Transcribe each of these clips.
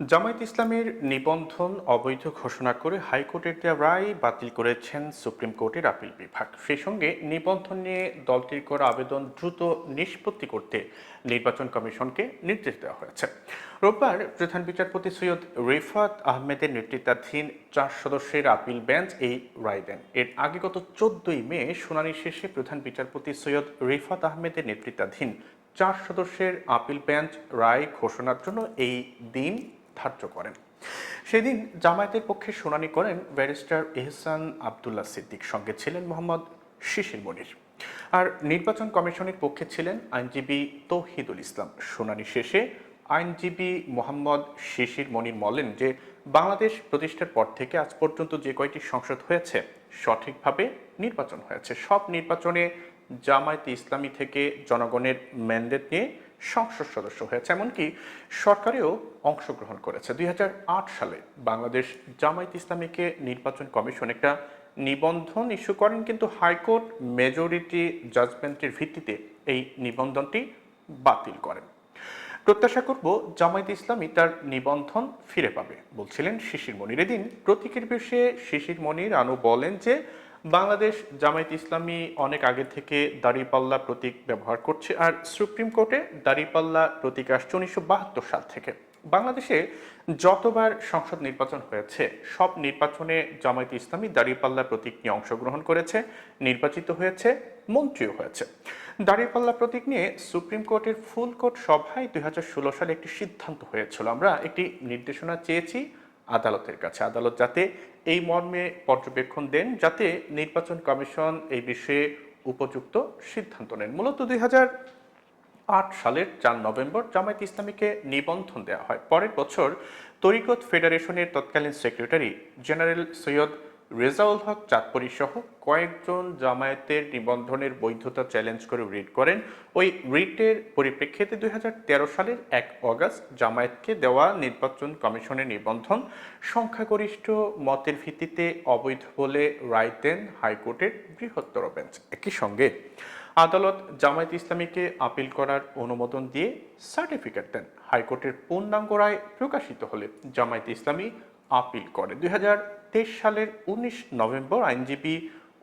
জামায়াত ইসলামের নিবন্ধন অবৈধ ঘোষণা করে হাইকোর্টের দেওয়া রায় বাতিল করেছেন সুপ্রিম কোর্টের আপিল বিভাগ। সেই সঙ্গে নিবন্ধন নিয়ে দলটির করা আবেদন দ্রুত নিষ্পত্তি করতে নির্বাচন কমিশনকে নির্দেশ দেওয়া হয়েছে। রোববার প্রধান বিচারপতি সৈয়দ রিফাত আহমেদের নেতৃত্বাধীন চার সদস্যের আপিল বেঞ্চ এই রায় দেন। এর আগে গত চোদ্দই মে শুনানি শেষে প্রধান বিচারপতি সৈয়দ রিফাত আহমেদের নেতৃত্বাধীন চার সদস্যের আপিল বেঞ্চ রায় ঘোষণার জন্য এই দিন ধার্য করেন। সেদিন জামায়াতের পক্ষে শুনানি করেন ব্যারিস্টার এহসান আবদুল্লাহ সিদ্দিক, সঙ্গে ছিলেন মোহাম্মদ শিশির মনির। আর নির্বাচন কমিশনের পক্ষে ছিলেন আইনজীবী তৌহিদুল ইসলাম। শুনানি শেষে আইনজীবী মোহাম্মদ শিশির মনির বলেন যে, বাংলাদেশ প্রতিষ্ঠার পর থেকে আজ পর্যন্ত যে কয়টি সংসদ হয়েছে, সঠিকভাবে নির্বাচন হয়েছে। সব নির্বাচনে জামায়াতে ইসলামী থেকে জনগণের ম্যান্ডেট নিয়ে সংসদ সদস্য হয়েছে, এমনকি সরকারেও অংশগ্রহণ করেছে। দুই হাজার আট সালে বাংলাদেশ জামায়াত ইসলামীকে নির্বাচন কমিশন একটা নিবন্ধন ইস্যু করেন, কিন্তু হাইকোর্ট মেজরিটি জাজমেন্টের ভিত্তিতে এই নিবন্ধনটি বাতিল করেন। প্রত্যাশা করব জামায়াত ইসলামী তার নিবন্ধন ফিরে পাবে, বলছিলেন শিশির মনির। এদিন প্রতীকের বিষয়ে শিশির মনির আনু বলেন যে বাংলাদেশ জামায়াত ইসলামী অনেক আগে থেকে দাড়িপাল্লা প্রতীক ব্যবহার করছে আর সুপ্রিম কোর্টে দাড়িপাল্লা প্রতীক আসছে উনিশশো বাহাত্তর সাল থেকে। বাংলাদেশে যতবার সংসদ নির্বাচন হয়েছে, সব নির্বাচনে জামায়াত ইসলামী দাড়িপাল্লা প্রতীক নিয়ে অংশগ্রহণ করেছে, নির্বাচিত হয়েছে, মন্ত্রীও হয়েছে। দাড়িপাল্লা প্রতীক নিয়ে সুপ্রিম কোর্টের ফুল কোর্ট সভায় দুই হাজার ষোলো সালে একটি সিদ্ধান্ত হয়েছিল। আমরা একটি নির্দেশনা চেয়েছি আদালতের কাছে। আদালত যাতে এই মর্মে পর্যবেক্ষণ দেন, যাতে নির্বাচন কমিশন এই বিষয়ে উপযুক্ত সিদ্ধান্ত নেন। মূলত দুই আট সালের চার নভেম্বর জামায়াত ইসলামীকে নিবন্ধন দেওয়া হয়। পরের বছর তরিকত ফেডারেশনের তৎকালীন সেক্রেটারি জেনারেল সৈয়দ রেজাউল হক চাঁদপুরি সহ কয়েকজন জামায়াতের নিবন্ধনের বৈধতা চ্যালেঞ্জ করে রিট করেন। ওই রিটের পরিপ্রেক্ষিতে দুই সালের এক অগাস্ট জামায়াতকে দেওয়া নির্বাচন কমিশনের নিবন্ধন সংখ্যাগরিষ্ঠ মতের ভিত্তিতে অবৈধ বলে রায় দেন হাইকোর্টের বৃহত্তর বেঞ্চ। একই সঙ্গে আদালত জামায়াত ইসলামীকে আপিল করার অনুমোদন দিয়ে সার্টিফিকেট দেন। হাইকোর্টের পূর্ণাঙ্গ রায় প্রকাশিত হলে জামায়াত ইসলামী আপিল করে। দুই হাজার সালের উনিশ নভেম্বর আইনজীবী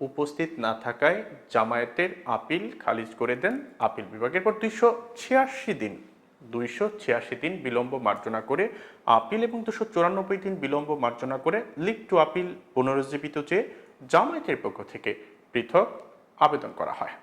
উপস্থিত না থাকায় জামায়াতের আপিল খারিজ করে দেন আপিল বিভাগের পর দুইশো ছিয়াশি দিন, দুইশো ছিয়াশি দিন বিলম্ব মার্জনা করে আপিল এবং দুশো চুরানব্বই দিন বিলম্ব মার্জনা করে লিগ টু আপিল পুনরুজ্জীবিত চেয়ে জামায়াতের পক্ষ থেকে পৃথক আবেদন করা হয়।